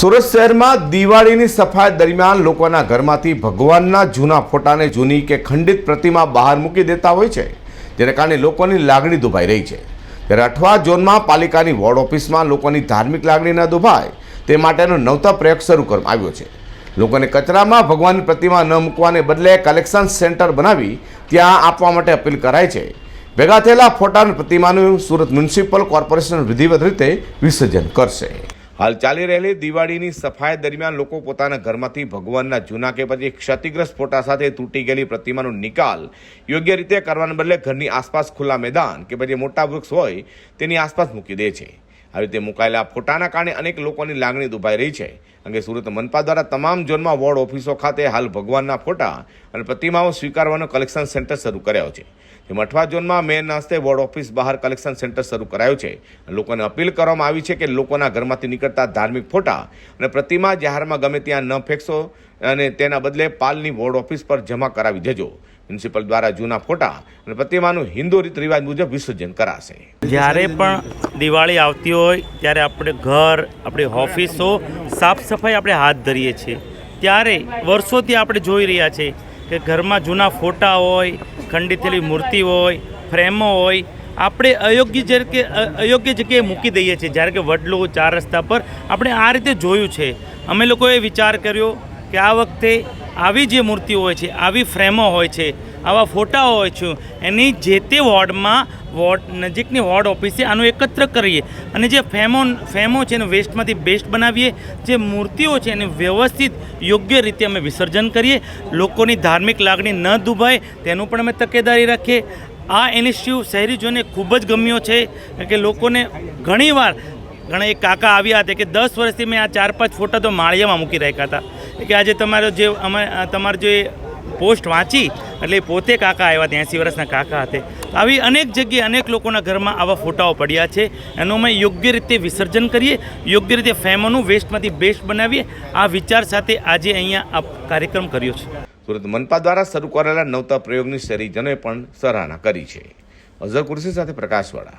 સુરત શહેરમાં દિવાળીની સફાઈ દરમિયાન લોકોના ઘરમાંથી ભગવાનના જૂના ફોટાને જૂની કે ખંડિત પ્રતિમા બહાર મૂકી દેતા હોય છે. જેને કારણે લોકોની લાગણી દુભાઈ રહી છે. ત્યારે અઠવા ઝોનમાં પાલિકાની વોર્ડ ઓફિસમાં લોકોની ધાર્મિક લાગણી ન દુભાય તે માટેનો નવતા પ્રયોગ શરૂ કરવામાં આવ્યો છે. લોકોને કચરામાં ભગવાનની પ્રતિમા ન મૂકવાને બદલે કલેક્શન સેન્ટર બનાવી ત્યાં આપવા માટે અપીલ કરાય છે. ભેગા થયેલા ફોટાની પ્રતિમાનું સુરત મ્યુનિસિપલ કોર્પોરેશન વિધિવત રીતે વિસર્જન કરશે. હાલ ચાલી રહેલી દિવાળીની સફાઈ દરમિયાન લોકો પોતાના ઘરમાંથી ભગવાનના જૂના કે પછી ક્ષતિગ્રસ્ત ફોટા સાથે તૂટી ગયેલી પ્રતિમાનો નિકાલ યોગ્ય રીતે કરવાને બદલે ઘરની આસપાસ ખુલ્લા મેદાન કે પછી મોટા વૃક્ષ હોય તેની આસપાસ મૂકી દે છે. આવી રીતે મુકાયેલા ફોટાના કારણે અનેક લોકોની લાગણી દુભાઈ રહી છે. અંગે સુરત મનપા દ્વારા તમામ ઝોનમાં વોર્ડ ઓફિસો ખાતે હાલ ભગવાનના ફોટા અને પ્રતિમાઓ સ્વીકારવાનો કલેક્શન સેન્ટર શરૂ કર્યો છે. તેમ અઠવા ઝોનમાં મેન હસ્તે વોર્ડ ઓફિસ બહાર કલેક્શન સેન્ટર શરૂ કરાયું છે. લોકોને અપીલ કરવામાં આવી છે કે લોકોના ઘરમાંથી નીકળતા ધાર્મિક ફોટા અને પ્રતિમા જાહેરમાં ગમે ત્યાં ન ફેંકશો અને તેના બદલે પાલની વોર્ડ ઓફિસ પર જમા કરાવી દેજો. મ્યુનિસિપલ દ્વારા જૂના ફોટા અને પ્રતિમાનું હિન્દુ રીત રિવાજ મુજબ વિસર્જન કરાશે. જ્યારે પણ દિવાળી આવતી હોય, ત્યારે આપણે ઘર, આપણી ઓફિસો સાફ સફાઈ આપણે હાથ ધરીએ છીએ. ત્યારે વર્ષોથી આપણે જોઈ રહ્યા છીએ કે ઘરમાં જૂના ફોટા હોય, ખંડિત થયેલી મૂર્તિ હોય, ફ્રેમો હોય, આપણે અયોગ્ય જગ્યાએ અયોગ્ય જગ્યાએ મૂકી દઈએ છીએ. જ્યારે કે વડલો ચાર રસ્તા પર આપણે આ રીતે જોયું છે. અમે લોકોએ વિચાર કર્યો કે આ વખતે આવી જે મૂર્તિઓ હોય છે, આવી ફ્રેમો હોય છે, આવા ફોટાઓ હોય છે, એની જે તે વોર્ડમાં, વોર્ડ નજીકની વોર્ડ ઓફિસે આનું એકત્ર કરીએ અને જે ફેમો ફેમો છે એને વેસ્ટમાંથી બેસ્ટ બનાવીએ, જે મૂર્તિઓ છે એને વ્યવસ્થિત, યોગ્ય રીતે અમે વિસર્જન કરીએ, લોકોની ધાર્મિક લાગણી ન દુભાય, તેનું પણ અમે તકેદારી રાખીએ. આ ઇનિશિયવ શહેરીજોને ખૂબ જ ગમ્યો છે, કે લોકોને ઘણીવાર, ઘણા એક કાકા આવ્યા હતા કે દસ વર્ષથી મેં આ ચાર પાંચ ફોટા તો માળિયામાં મૂકી રાખ્યા હતા. કે આજે તમારો જે અમે તમારો જે પોસ્ટ વાંચી, એટલે પોતે કાકા આવ્યા ત્યાંસી એંસી વર્ષના કાકા હતા. આવી અનેક જગ્યાએ અનેક લોકોના ઘરમાં આવા ફોટાઓ પડ્યા છે. એનું અમે યોગ્ય રીતે વિસર્જન કરીએ, યોગ્ય રીતે ફેમોનું વેસ્ટમાંથી બેસ્ટ બનાવીએ. આ વિચાર સાથે આજે અહીંયા આ કાર્યક્રમ કર્યો છે. સુરત મનપા દ્વારા શરૂ કરેલા નવતા પ્રયોગની શહેરીજનોએ પણ સરાહના કરી છે. અઝર કુર્સી સાથે પ્રકાશવાળા.